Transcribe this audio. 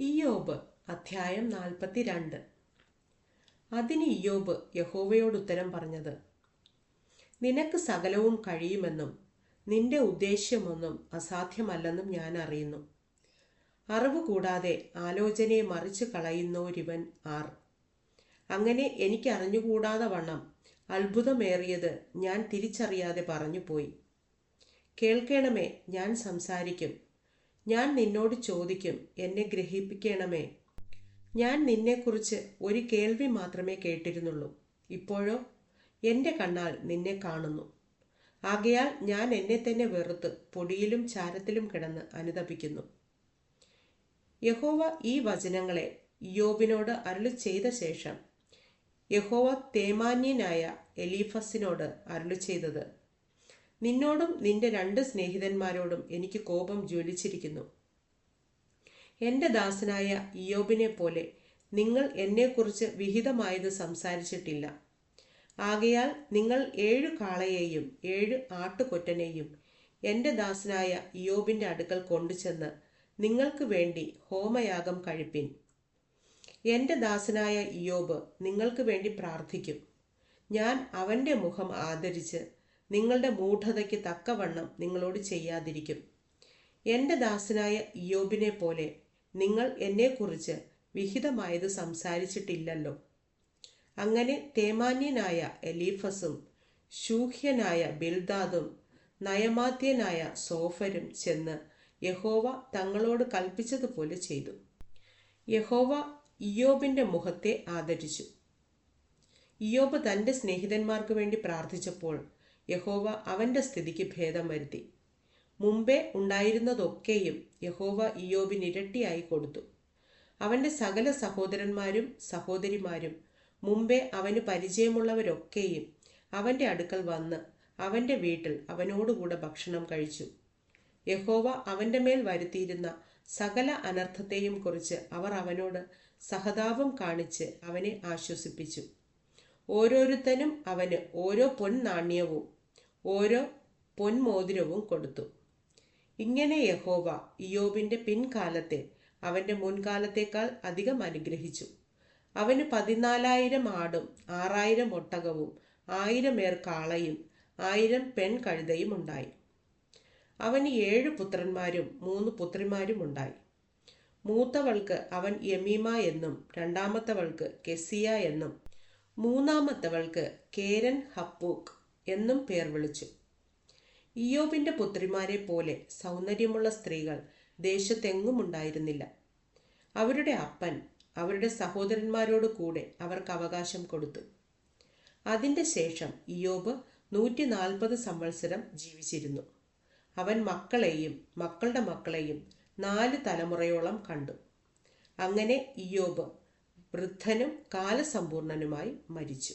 ഇയോബ് അധ്യായം നാൽപ്പത്തിരണ്ട്. അതിന് ഇയോബ് യഹോവയോട് ഉത്തരം പറഞ്ഞത് നിനക്ക് സകലവും കഴിയുമെന്നും നിന്റെ ഉദ്ദേശ്യമൊന്നും അസാധ്യമല്ലെന്നും ഞാൻ അറിയുന്നു. അറിവ് കൂടാതെ ആലോചനയെ മറിച്ച് കളയുന്നോരിവൻ ആർ. അങ്ങനെ എനിക്ക് അറിഞ്ഞുകൂടാതെ വണ്ണം അത്ഭുതമേറിയത് ഞാൻ തിരിച്ചറിയാതെ പറഞ്ഞു പോയി കേൾക്കണമേ ഞാൻ സംസാരിക്കും. ഞാൻ നിന്നോട് ചോദിക്കും എന്നെ ഗ്രഹിപ്പിക്കണമേ. ഞാൻ നിന്നെക്കുറിച്ച് ഒരു കേൾവി മാത്രമേ കേട്ടിരുന്നുള്ളൂ. ഇപ്പോഴോ? എന്റെ കണ്ണാൽ നിന്നെ കാണുന്നു. ആകയാൽ ഞാൻ എന്നെ തന്നെ വെറുത്ത് പൊടിയിലും ചാരത്തിലും കിടന്ന് അനുതപിക്കുന്നു. യഹോവ ഈ വചനങ്ങളെ യോബിനോട് അരുളി ചെയ്ത ശേഷം യഹോവ തേമാന്യനായ എലീഫസിനോട് അരുളി ചെയ്തത്. നിന്നോടും നിന്റെ രണ്ട് സ്നേഹിതന്മാരോടും എനിക്ക് കോപം ജ്വലിച്ചിരിക്കുന്നു. എന്റെ ദാസനായ ഇയോബിനെ പോലെ നിങ്ങൾ എന്നെക്കുറിച്ച് വിഹിതമായത് സംസാരിച്ചിട്ടില്ല. ആകയാൽ നിങ്ങൾ ഏഴ് കാളയെയും ഏഴ് ആട്ടുകൊറ്റനെയും എന്റെ ദാസനായ ഇയോബിന്റെ അടുക്കൽ കൊണ്ടുചെന്ന് നിങ്ങൾക്ക് വേണ്ടി ഹോമയാഗം കഴിപ്പിൻ. എന്റെ ദാസനായ ഇയോബ് നിങ്ങൾക്ക് വേണ്ടി പ്രാർത്ഥിക്കും. ഞാൻ അവന്റെ മുഖം ആദരിച്ച് നിങ്ങളുടെ മൂഢതയ്ക്ക് തക്കവണ്ണം നിങ്ങളോട് ചെയ്യാതിരിക്കും. എന്റെ ദാസനായ ഇയോബിനെ പോലെ നിങ്ങൾ എന്നെക്കുറിച്ച് വിഹിതമായത് സംസാരിച്ചിട്ടില്ലല്ലോ. അങ്ങനെ തേമാന്യനായ എലീഫസും ശൂഹ്യനായ ബിൽദാദും നയമാത്യനായ സോഫരും ചെന്ന് യഹോവ തങ്ങളോട് കൽപ്പിച്ചതുപോലെ ചെയ്തു. യഹോവ ഇയോബിന്റെ മുഖത്തെ ആദരിച്ചു. ഇയോബ് തന്റെ സ്നേഹിതന്മാർക്ക് വേണ്ടി പ്രാർത്ഥിച്ചപ്പോൾ യഹോവ അവന്റെ സ്ഥിതിക്ക് ഭേദം വരുത്തി. മുമ്പേ ഉണ്ടായിരുന്നതൊക്കെയും യഹോവ ഇയോബിന് ഇരട്ടിയായി കൊടുത്തു. അവന്റെ സകല സഹോദരന്മാരും സഹോദരിമാരും മുമ്പേ അവന് പരിചയമുള്ളവരൊക്കെയും അവന്റെ അടുക്കൽ വന്ന് അവന്റെ വീട്ടിൽ അവനോടുകൂടെ ഭക്ഷണം കഴിച്ചു. യഹോവ അവന്റെ മേൽ വരുത്തിയിരുന്ന സകല അനർത്ഥത്തെയും കുറിച്ച് അവർ അവനോട് സഹതാപം കാണിച്ച് അവനെ ആശ്വസിപ്പിച്ചു. ഓരോരുത്തനും അവന് ഓരോ പൊൻനാണ്യവും ഓരോ പൊൻമോതിരവും കൊടുത്തു. ഇങ്ങനെ യഹോവ ഇയോബിന്റെ പിൻകാലത്തെ അവന്റെ മുൻകാലത്തേക്കാൾ അധികം അനുഗ്രഹിച്ചു. അവന് പതിനാലായിരം ആടും ആറായിരം ഒട്ടകവും ആയിരം ഏർ കാളയും ആയിരം പെൺ കഴുതയും ഉണ്ടായി. അവന് ഏഴ് പുത്രന്മാരും മൂന്ന് പുത്രിമാരും ഉണ്ടായി. മൂത്തവൾക്ക് അവൻ യമീമ എന്നും രണ്ടാമത്തവൾക്ക് കെസിയ എന്നും മൂന്നാമത്തവൾക്ക് കേരൻ ഹപ്പൂക്ക് എന്നും പേർ വിളിച്ചു. ഇയോബിന്റെ പുത്രിമാരെ പോലെ സൗന്ദര്യമുള്ള സ്ത്രീകൾ ദേശത്തെങ്ങും ഉണ്ടായിരുന്നില്ല. അവരുടെ അപ്പൻ അവരുടെ സഹോദരന്മാരോട് കൂടെ അവർക്ക് അവകാശം കൊടുത്തു. അതിന്റെ ശേഷം ഇയോബ് നൂറ്റി നാൽപ്പത് സംവത്സരം ജീവിച്ചിരുന്നു. അവൻ മക്കളെയും മക്കളുടെ മക്കളെയും നാല് തലമുറയോളം കണ്ടു. അങ്ങനെ ഇയോബ് വൃദ്ധനും കാലസമ്പൂർണനുമായി മരിച്ചു.